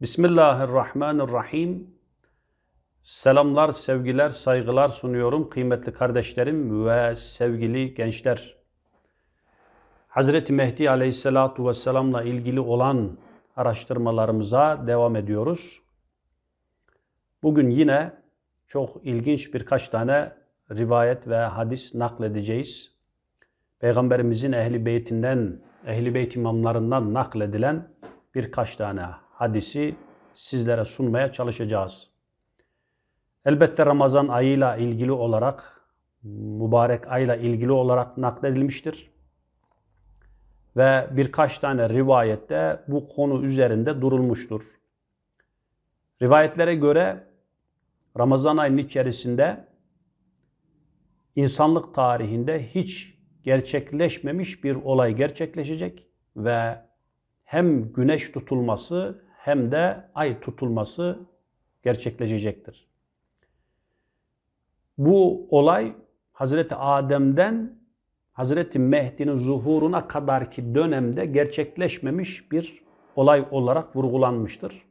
Bismillahirrahmanirrahim. Selamlar, sevgiler, saygılar sunuyorum kıymetli kardeşlerim ve sevgili gençler. Hazreti Mehdi Aleyhisselatu Vesselam'la ilgili olan araştırmalarımıza devam ediyoruz. Bugün yine çok ilginç birkaç tane rivayet ve hadis nakledeceğiz. Peygamberimizin ehli beytinden, ehli beyt imamlarından nakledilen birkaç tane hadisi sizlere sunmaya çalışacağız. Elbette Ramazan ayıyla ilgili olarak, mübarek ayla ilgili olarak nakledilmiştir. Ve birkaç tane rivayette bu konu üzerinde durulmuştur. Rivayetlere göre Ramazan ayının içerisinde insanlık tarihinde hiç gerçekleşmemiş bir olay gerçekleşecek ve hem güneş tutulması hem de ay tutulması gerçekleşecektir. Bu olay Hazreti Adem'den Hazreti Mehdi'nin zuhuruna kadarki dönemde gerçekleşmemiş bir olay olarak vurgulanmıştır.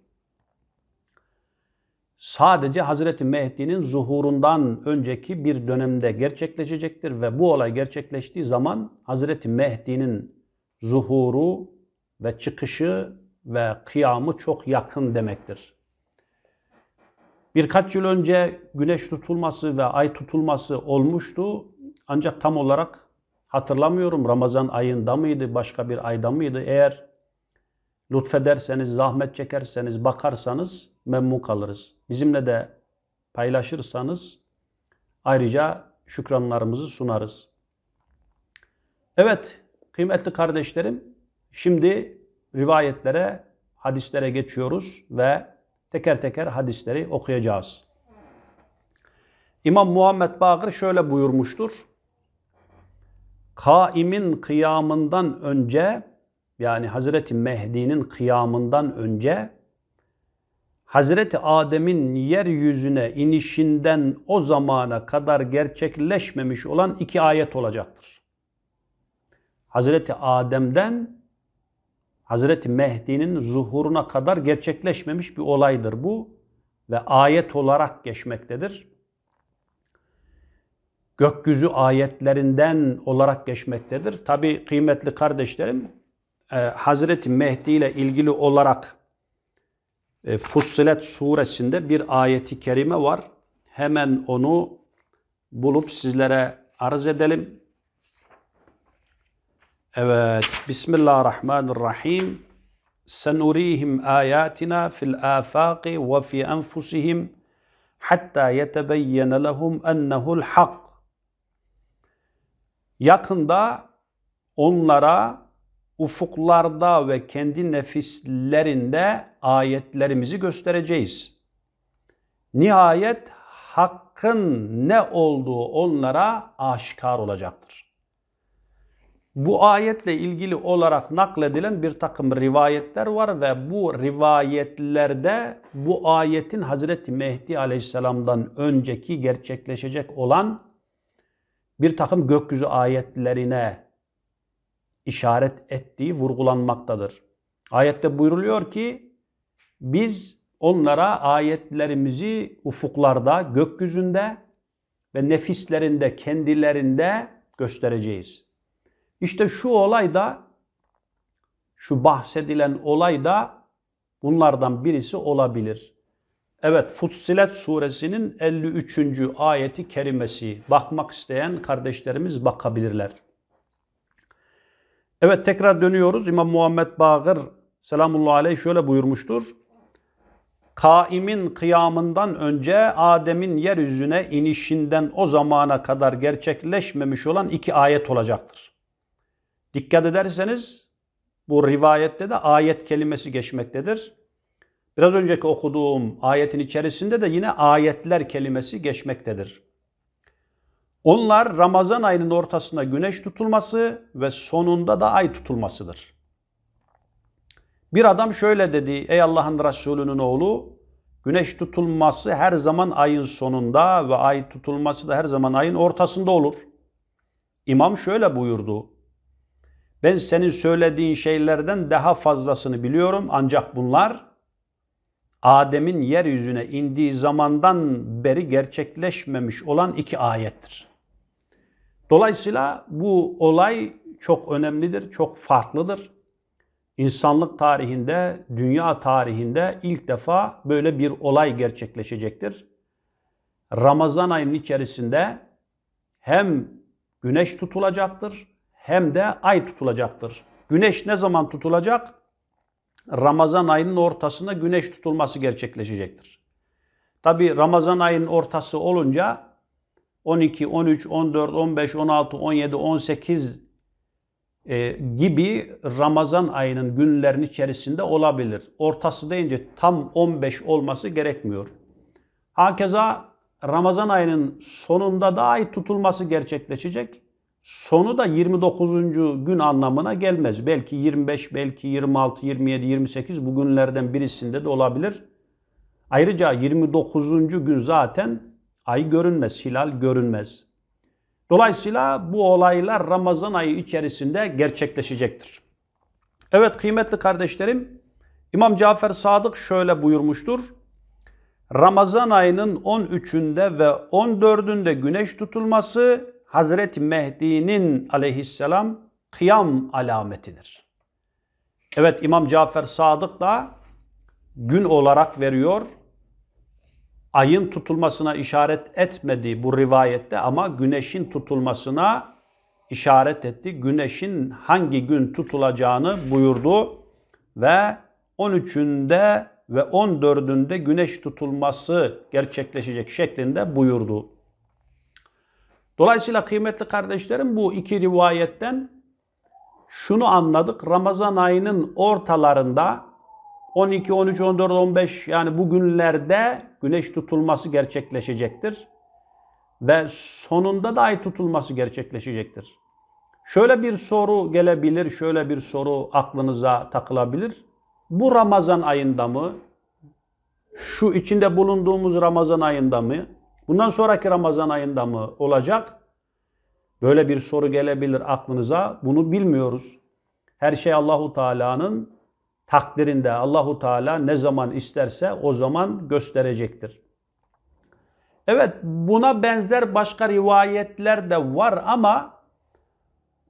Sadece Hazreti Mehdi'nin zuhurundan önceki bir dönemde gerçekleşecektir ve bu olay gerçekleştiği zaman Hazreti Mehdi'nin zuhuru ve çıkışı ve kıyamı çok yakın demektir. Birkaç yıl önce güneş tutulması ve ay tutulması olmuştu. Ancak tam olarak hatırlamıyorum Ramazan ayında mıydı, başka bir ayda mıydı? Eğer lütfederseniz, zahmet çekerseniz, bakarsanız memnun kalırız. Bizimle de paylaşırsanız ayrıca şükranlarımızı sunarız. Evet kıymetli kardeşlerim şimdi rivayetlere, hadislere geçiyoruz ve teker teker hadisleri okuyacağız. İmam Muhammed Bakır şöyle buyurmuştur. Kaimin kıyamından önce yani Hazreti Mehdi'nin kıyamından önce Hazreti Adem'in yeryüzüne inişinden o zamana kadar gerçekleşmemiş olan iki ayet olacaktır. Hazreti Adem'den Hazreti Mehdi'nin zuhuruna kadar gerçekleşmemiş bir olaydır bu ve ayet olarak geçmektedir. Gökyüzü ayetlerinden olarak geçmektedir. Tabi kıymetli kardeşlerim, e, Hazreti Mehdi ile ilgili olarak e, Fussilet suresinde bir ayeti kerime var. Hemen onu bulup sizlere arz edelim. Evet, Bismillahirrahmanirrahim. Senurihim ayatina fil afaqi ve fi enfusihim hatta yetebeyyene lehum ennehu'l hak. Yakında onlara ufuklarda ve kendi nefislerinde ayetlerimizi göstereceğiz. Nihayet hakkın ne olduğu onlara aşikar olacaktır. Bu ayetle ilgili olarak nakledilen bir takım rivayetler var ve bu rivayetlerde bu ayetin Hazreti Mehdi Aleyhisselam'dan önceki gerçekleşecek olan bir takım gökyüzü ayetlerine işaret ettiği vurgulanmaktadır. Ayette buyruluyor ki biz onlara ayetlerimizi ufuklarda, gökyüzünde ve nefislerinde, kendilerinde göstereceğiz. İşte şu olay da, şu bahsedilen olay da bunlardan birisi olabilir. Evet Fussilet suresinin 53. ayeti kerimesi. Bakmak isteyen kardeşlerimiz bakabilirler. Evet tekrar dönüyoruz. İmam Muhammed Bağır selamullahi aleyh şöyle buyurmuştur. Kaimin kıyamından önce Adem'in yeryüzüne inişinden o zamana kadar gerçekleşmemiş olan iki ayet olacaktır. Dikkat ederseniz bu rivayette de ayet kelimesi geçmektedir. Biraz önceki okuduğum ayetin içerisinde de yine ayetler kelimesi geçmektedir. Onlar Ramazan ayının ortasında güneş tutulması ve sonunda da ay tutulmasıdır. Bir adam şöyle dedi, ey Allah'ın Resulü'nün oğlu, güneş tutulması her zaman ayın sonunda ve ay tutulması da her zaman ayın ortasında olur. İmam şöyle buyurdu, ben senin söylediğin şeylerden daha fazlasını biliyorum ancak bunlar Adem'in yeryüzüne indiği zamandan beri gerçekleşmemiş olan iki ayettir. Dolayısıyla bu olay çok önemlidir, çok farklıdır. İnsanlık tarihinde, dünya tarihinde ilk defa böyle bir olay gerçekleşecektir. Ramazan ayının içerisinde hem güneş tutulacaktır hem de ay tutulacaktır. Güneş ne zaman tutulacak? Ramazan ayının ortasında güneş tutulması gerçekleşecektir. Tabi Ramazan ayının ortası olunca 12, 13, 14, 15, 16, 17, 18 e, gibi Ramazan ayının günlerin içerisinde olabilir. Ortası deyince tam 15 olması gerekmiyor. Hakeza Ramazan ayının sonunda da ay tutulması gerçekleşecek. Sonu da 29. gün anlamına gelmez. Belki 25, belki 26, 27, 28 bu günlerden birisinde de olabilir. Ayrıca 29. gün zaten ay görünmez, hilal görünmez. Dolayısıyla bu olaylar Ramazan ayı içerisinde gerçekleşecektir. Evet kıymetli kardeşlerim, İmam Cafer Sadık şöyle buyurmuştur. Ramazan ayının 13'ünde ve 14'ünde güneş tutulması Hazreti Mehdi'nin aleyhisselam kıyam alametidir. Evet İmam Cafer Sadık da gün olarak veriyor. Ayın tutulmasına işaret etmedi bu rivayette ama güneşin tutulmasına işaret etti. Güneşin hangi gün tutulacağını buyurdu ve 13'ünde ve 14'ünde güneş tutulması gerçekleşecek şeklinde buyurdu. Dolayısıyla kıymetli kardeşlerim bu iki rivayetten şunu anladık. Ramazan ayının ortalarında 12, 13, 14, 15 yani bu günlerde güneş tutulması gerçekleşecektir. Ve sonunda da ay tutulması gerçekleşecektir. Şöyle bir soru gelebilir, şöyle bir soru aklınıza takılabilir. Bu Ramazan ayında mı? Şu içinde bulunduğumuz Ramazan ayında mı? Bundan sonraki Ramazan ayında mı olacak? Böyle bir soru gelebilir aklınıza. Bunu bilmiyoruz. Her şey Allahu Teala'nın takdirinde. Allahu Teala ne zaman isterse o zaman gösterecektir. Evet buna benzer başka rivayetler de var ama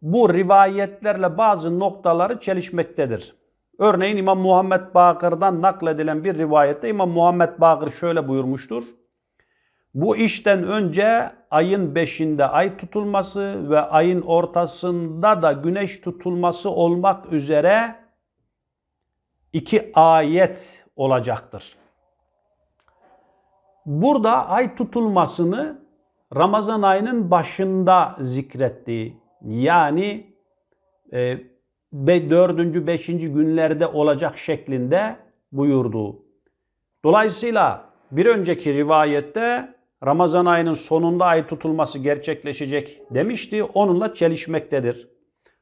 bu rivayetlerle bazı noktaları çelişmektedir. Örneğin İmam Muhammed Bakır'dan nakledilen bir rivayette İmam Muhammed Bakır şöyle buyurmuştur. Bu işten önce ayın beşinde ay tutulması ve ayın ortasında da güneş tutulması olmak üzere iki ayet olacaktır. Burada ay tutulmasını Ramazan ayının başında zikretti. Yani e, dördüncü, beşinci günlerde olacak şeklinde buyurdu. Dolayısıyla bir önceki rivayette Ramazan ayının sonunda ay tutulması gerçekleşecek demişti. Onunla çelişmektedir.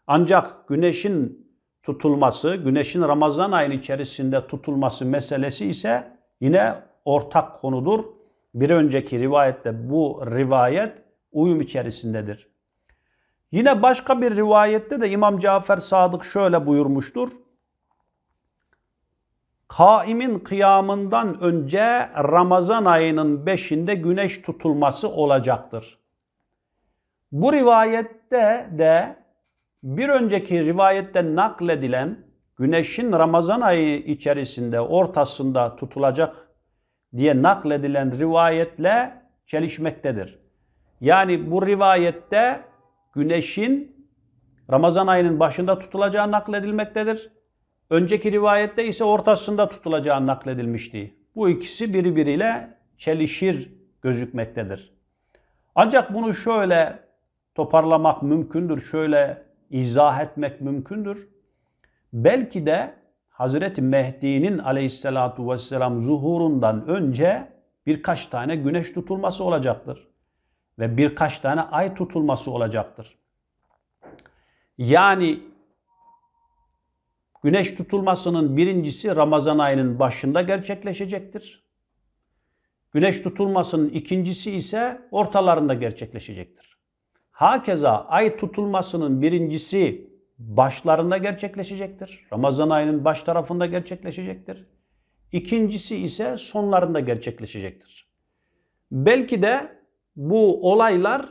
Ancak güneşin tutulması, güneşin Ramazan ayının içerisinde tutulması meselesi ise yine ortak konudur. Bir önceki rivayette bu rivayet uyum içerisindedir. Yine başka bir rivayette de İmam Cafer Sadık şöyle buyurmuştur. Kaimin kıyamından önce Ramazan ayının beşinde güneş tutulması olacaktır. Bu rivayette de bir önceki rivayette nakledilen güneşin Ramazan ayı içerisinde ortasında tutulacak diye nakledilen rivayetle çelişmektedir. Yani bu rivayette güneşin Ramazan ayının başında tutulacağı nakledilmektedir. Önceki rivayette ise ortasında tutulacağı nakledilmişti. Bu ikisi birbiriyle çelişir gözükmektedir. Ancak bunu şöyle toparlamak mümkündür, şöyle izah etmek mümkündür. Belki de Hazreti Mehdi'nin aleyhissalatu vesselam zuhurundan önce birkaç tane güneş tutulması olacaktır. Ve birkaç tane ay tutulması olacaktır. Yani Güneş tutulmasının birincisi Ramazan ayının başında gerçekleşecektir. Güneş tutulmasının ikincisi ise ortalarında gerçekleşecektir. Hakeza ay tutulmasının birincisi başlarında gerçekleşecektir. Ramazan ayının baş tarafında gerçekleşecektir. İkincisi ise sonlarında gerçekleşecektir. Belki de bu olaylar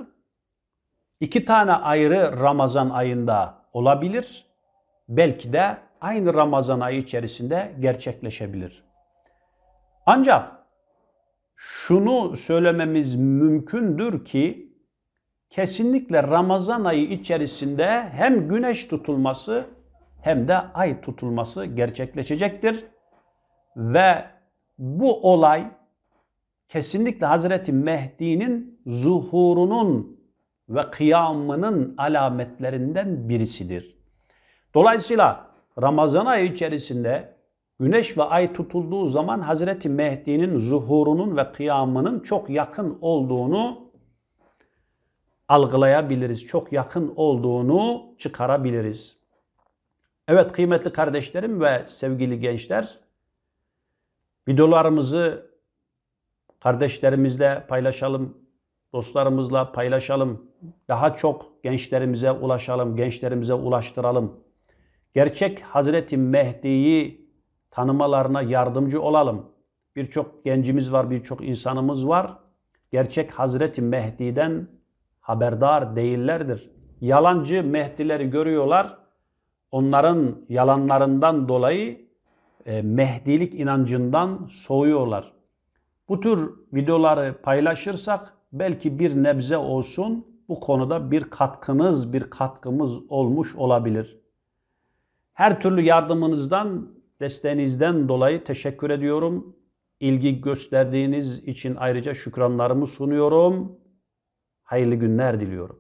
iki tane ayrı Ramazan ayında olabilir. Belki de aynı Ramazan ayı içerisinde gerçekleşebilir. Ancak şunu söylememiz mümkündür ki kesinlikle Ramazan ayı içerisinde hem güneş tutulması hem de ay tutulması gerçekleşecektir. Ve bu olay kesinlikle Hazreti Mehdi'nin zuhurunun ve kıyamının alametlerinden birisidir. Dolayısıyla Ramazan ayı içerisinde güneş ve ay tutulduğu zaman Hazreti Mehdi'nin zuhurunun ve kıyamının çok yakın olduğunu algılayabiliriz. Çok yakın olduğunu çıkarabiliriz. Evet kıymetli kardeşlerim ve sevgili gençler, videolarımızı kardeşlerimizle paylaşalım, dostlarımızla paylaşalım. Daha çok gençlerimize ulaşalım, gençlerimize ulaştıralım. Gerçek Hazreti Mehdi'yi tanımalarına yardımcı olalım. Birçok gencimiz var, birçok insanımız var. Gerçek Hazreti Mehdi'den haberdar değillerdir. Yalancı Mehdileri görüyorlar. Onların yalanlarından dolayı e, Mehdilik inancından soğuyorlar. Bu tür videoları paylaşırsak belki bir nebze olsun bu konuda bir katkınız, bir katkımız olmuş olabilir. Her türlü yardımınızdan, desteğinizden dolayı teşekkür ediyorum. İlgi gösterdiğiniz için ayrıca şükranlarımı sunuyorum. Hayırlı günler diliyorum.